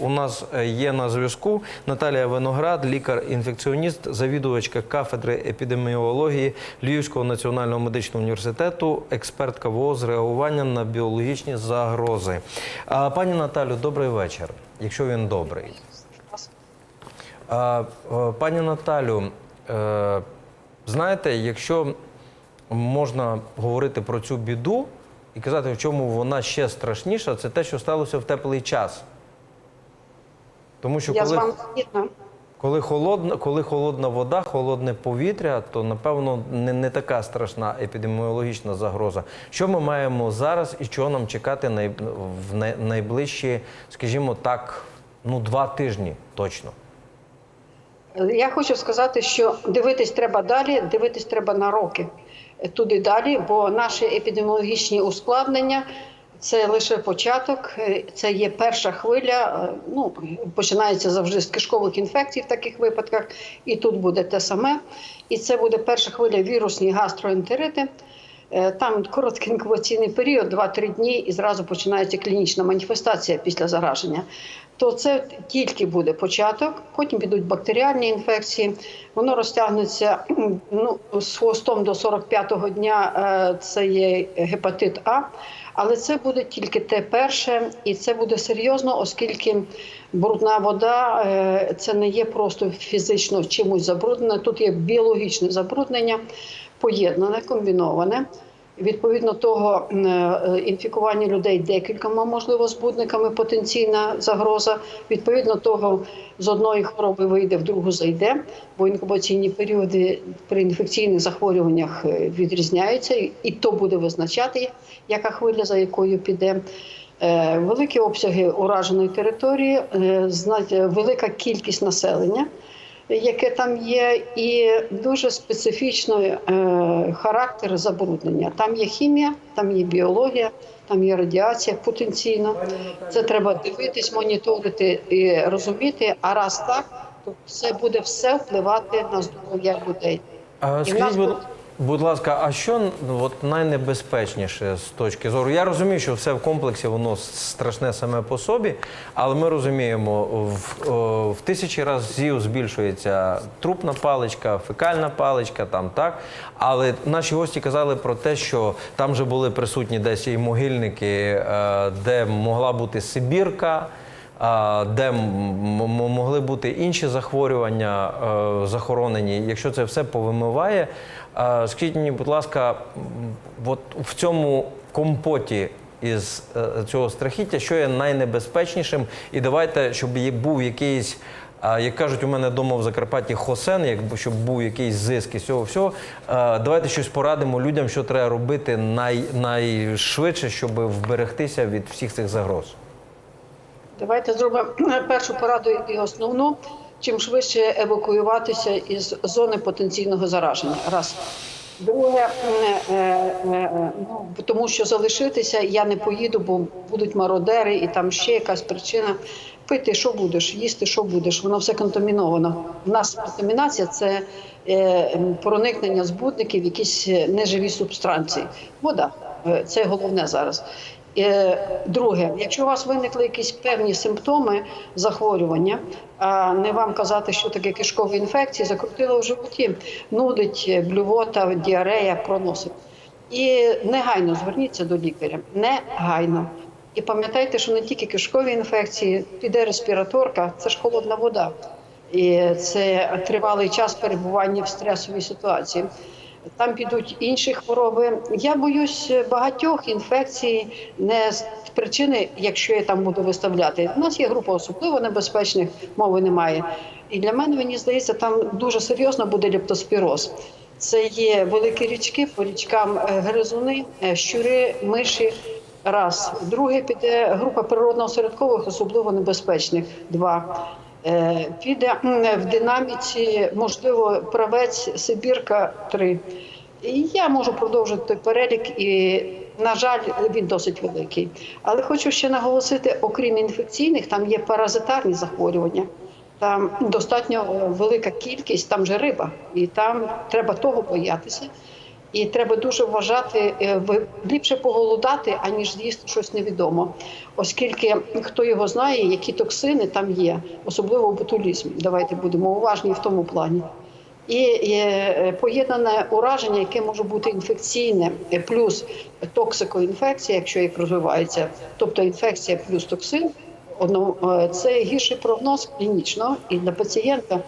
У нас е, є на зв'язку Наталія Виноград, лікар-інфекціоніст, завідувачка кафедри епідеміології Львівського національного медичного університету, експертка ВООЗ з реагування на біологічні загрози. Пані Наталю, добрий вечір, якщо він добрий. Е, Пані Наталю, е, знаєте, якщо можна говорити про цю біду і казати, в чому вона ще страшніша, це те, що сталося в теплий час. Тому що Я з коли, вами коли, холодна, коли холодна вода, холодне повітря, то напевно не, не така страшна епідеміологічна загроза. Що ми маємо зараз і чого нам чекати най, в най, найближчі, скажімо так, ну два тижні точно. Я хочу сказати, що дивитись треба далі, дивитись треба на роки туди далі, бо наші епідеміологічні ускладнення це лише початок, е, це є перша хвиля. е, Ну починається завжди з кишкових інфекцій в таких випадках, і тут буде те саме. І це буде перша хвиля вірусні гастроентерити. Е, Там короткий інкубаційний період, 2-3 дні, і зразу починається клінічна маніфестація після зараження. То це тільки буде початок, потім підуть бактеріальні інфекції. Воно розтягнеться ну, з хвостом до 45-го дня. е, Це є гепатит А. Але це буде тільки те перше, і це буде серйозно, оскільки брудна вода е, це не є просто фізично чимось забруднене. Тут є біологічне забруднення, поєднане, комбіноване. Відповідно того, е, інфікування людей декількома, можливо, збудниками потенційна загроза. Відповідно того, з одної хвороби вийде, в другу зайде, бо інкубаційні періоди при інфекційних захворюваннях е, відрізняються, і- то буде визначати, яка хвиля за якою піде. Е, Великі обсяги ураженої території, велика кількість населення яке там є, і дуже специфічний е, характер забруднення. Там є хімія, там є біологія, там є радіація потенційно. Це треба дивитись, моніторити і розуміти. А раз так, то це буде все впливати на здоров'я людей. А І скажіть, нас будь, ласка, а що ну, от, найнебезпечніше з точки зору? Я розумію, що все в комплексі воно страшне саме по собі, але ми розуміємо, в, в тисячі разів збільшується трупна паличка, фекальна паличка, там так. Але наші гості казали про те, що там вже були присутні десь і могильники, е, де могла бути Сибірка де могли бути інші захворювання е, захоронені. Якщо це все повимиває, скажіть мені, будь ласка, от в цьому компоті із е, цього страхіття, що є найнебезпечнішим, і давайте, щоб був якийсь. Як кажуть, у мене вдома в Закарпатті хосен, якби щоб був якийсь зиск із цього всього. Давайте щось порадимо людям, що треба робити най, найшвидше, щоб вберегтися від всіх цих загроз. Давайте зробимо першу пораду і основну. Чим швидше евакуюватися із зони потенційного зараження. Раз. Друге, е, е, е, ну, тому що залишитися я не поїду, бо будуть мародери і там ще якась причина. Пити, що будеш, їсти, що будеш, воно все контаміновано. У нас контамінація це проникнення збудників, якісь неживі субстанції. Вода це головне зараз. Е, Друге, якщо у вас виникли якісь певні симптоми захворювання, не вам казати, що таке кишкові інфекції, закрутило в животі, нудить, блювота, діарея, проносить. І негайно зверніться до лікаря. Негайно. І пам'ятайте, що не тільки кишкові інфекції, піде респіраторка, це ж холодна вода. І це тривалий час перебування в стресовій ситуації. Там підуть інші хвороби. Я боюсь багатьох інфекцій, не з причини, якщо я там буду виставляти. У нас є група особливо небезпечних, мови немає. І для мене мені здається, там дуже серйозно буде лептоспіроз. Це є великі річки, по річкам е, гризуни, е, щури, миші. Раз. Друге піде група природно-осередкових, особливо небезпечних. Два. Е, Піде в динаміці, можливо, правець, Сибірка три. І я можу продовжити той перелік, і, на жаль, він досить великий. Але хочу ще наголосити: окрім інфекційних, там є паразитарні захворювання. Там достатньо е, велика кількість, там же риба, і там треба того боятися. І треба дуже вважати, е, ліпше поголодати, аніж з'їсти щось невідомо, оскільки хто його знає, які токсини там є, особливо в ботулізмі. Давайте будемо уважні в тому плані. І е, поєднане ураження, яке може бути інфекційне, е, плюс токсикоінфекція, якщо як розвивається, тобто інфекція плюс токсин, е, це гірший прогноз клінічно і для пацієнта.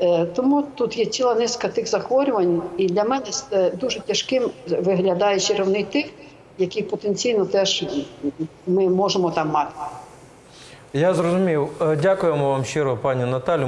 Е, Тому тут є ціла низка тих захворювань, і для мене е, дуже тяжким виглядає черевний тиф, який потенційно теж ми можемо там мати. Я зрозумів. Е, Дякуємо вам щиро, пані Наталю.